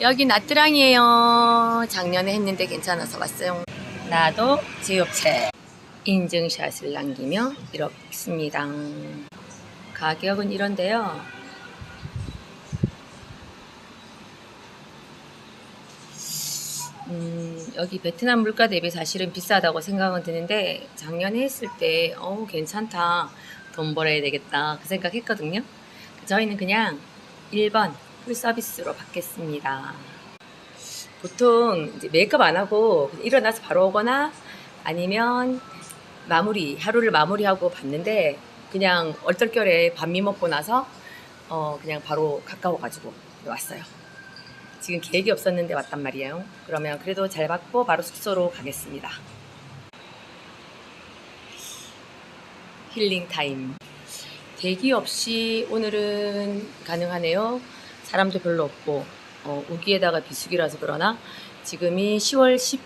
여기 나트랑이에요. 작년에 했는데 괜찮아서 왔어요. 나도 제업체 인증샷을 남기며 이렇습니다. 가격은 이런데요. 음, 여기 베트남 물가 대비 사실은 비싸다고 생각은 드는데 작년에 했을 때 어우 괜찮다 돈 벌어야 되겠다 그 생각했거든요 저희는 그냥 1번 풀 서비스로 받겠습니다 보통 이제 메이크업 안 하고 일어나서 바로 오거나 아니면 마무리 하루를 마무리하고 봤는데 그냥 얼떨결에 반미 먹고 나서 어 그냥 바로 가까워가지고 왔어요 지금 계획이 없었는데 왔단 말이에요. 그러면 그래도 잘 받고 바로 숙소로 가겠습니다. 힐링 타임. 대기 없이 오늘은 가능하네요. 사람도 별로 없고 어, 우기에다가 비수기라서 그러나 지금이 10월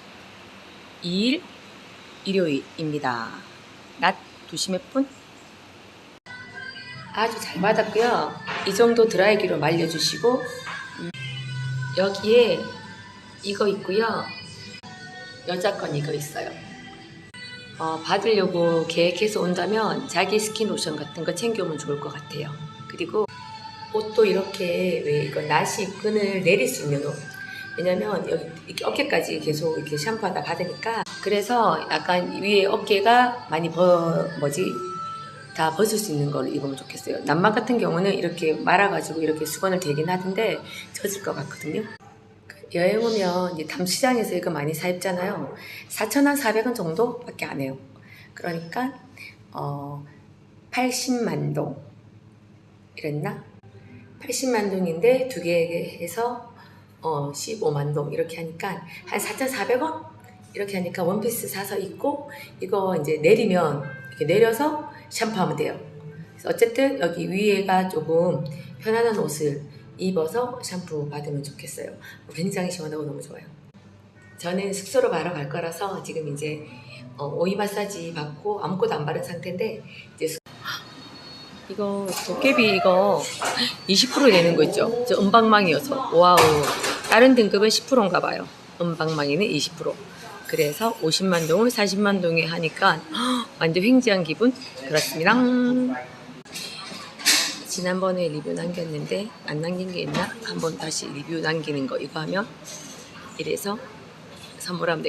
12일 일요일입니다. 낮 2시 몇 분? 아주 잘 받았고요. 이 정도 드라이기로 말려주시고 여기에 이거 있고요. 여자 건 이거 있어요. 어, 받으려고 계획해서 온다면 자기 스킨 로션 같은 거 챙겨오면 좋을 것 같아요. 그리고 옷도 이렇게 왜 이거 나시 끈을 내릴 수 있는 옷. 왜냐면 여기 이렇게 어깨까지 계속 이렇게 샴푸하다 받으니까 그래서 약간 위에 어깨가 많이 버 뭐지 다 벗을 수 있는 걸 입으면 좋겠어요. 남막 같은 경우는 이렇게 말아가지고 이렇게 수건을 대긴 하던데 젖을 것 같거든요. 여행 오면 이제 담시장에서 이거 많이 사 입잖아요. 4,400원 정도밖에 안 해요. 그러니까 어 80만 동 이랬나? 80만 동인데 두 개 해서 어 15만 동 이렇게 하니까 한 4,400원 이렇게 하니까 원피스 사서 입고 이거 이제 내리면 이렇게 내려서 샴푸하면 돼요. 어쨌든 여기 위에가 조금 편안한 옷을 입어서 샴푸 받으면 좋겠어요. 굉장히 시원하고 너무 좋아요. 저는 숙소로 바로 갈 거라서 지금 이제 어, 오이 마사지 받고 아무것도 안 바른 상태인데 이제 수- 이거 도깨비 이거 20% 내는 거 있죠? 저 은방망이여서 와우 다른 등급은 10%인가 봐요. 은방망이는 20%. 그래서 50만 동을 40만 동에 하니까 헉, 완전 횡재한 기분 그렇습니다. 지난번에 리뷰 남겼는데 안 남긴 게 있나? 한번 다시 리뷰 남기는 거 이거 하면 이래서 선물하면 돼.